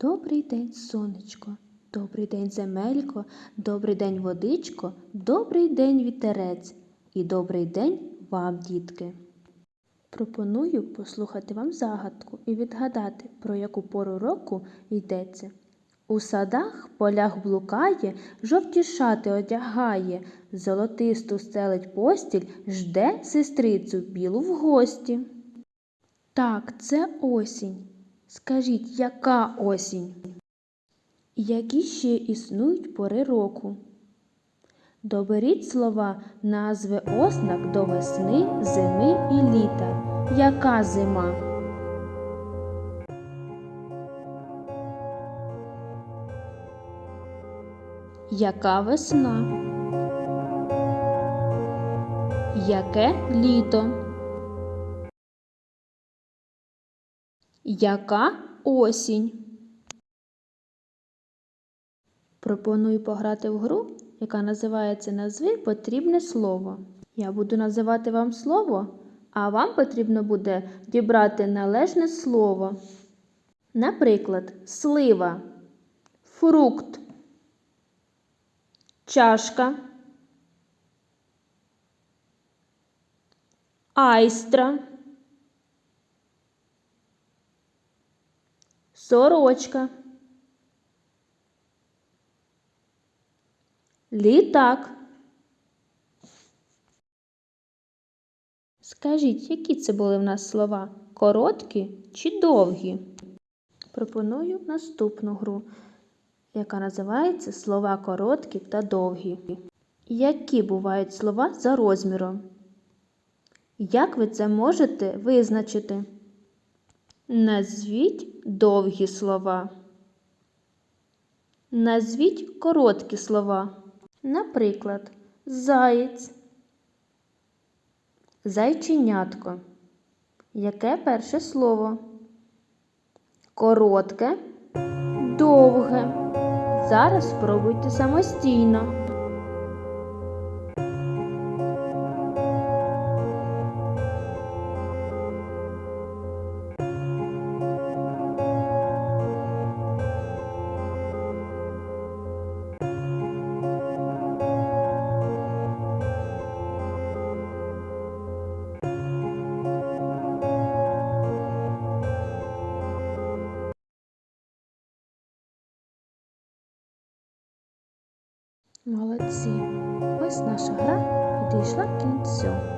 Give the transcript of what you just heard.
Добрий день, сонечко, добрий день, земелько, добрий день, водичко, добрий день, вітерець і добрий день вам, дітки. Пропоную послухати вам загадку і відгадати, про яку пору року йдеться. У садах, полях блукає, жовті шати одягає, золотисту стелить постіль, жде сестрицю білу в гості. Так, це осінь. Скажіть, яка осінь? Які ще існують пори року? Доберіть слова назви ознак до весни, зими і літа. Яка зима? Яка весна? Яке літо? Яка осінь? Пропоную пограти в гру, яка називається Назви потрібне слово. Я буду називати вам слово, а вам потрібно буде дібрати належне слово. Наприклад, слива, фрукт, чашка, айстра. Сорочка. Літак. Скажіть, які це були в нас слова? Короткі чи довгі? Пропоную наступну гру, яка називається Слова короткі та довгі. Які бувають слова за розміром? Як ви це можете визначити? Назвіть довгі слова. Назвіть короткі слова. Наприклад, заєць, зайченятко. Яке перше слово? Коротке, довге. Зараз спробуйте самостійно. Молодці. Ось наша гра підійшла кінцю.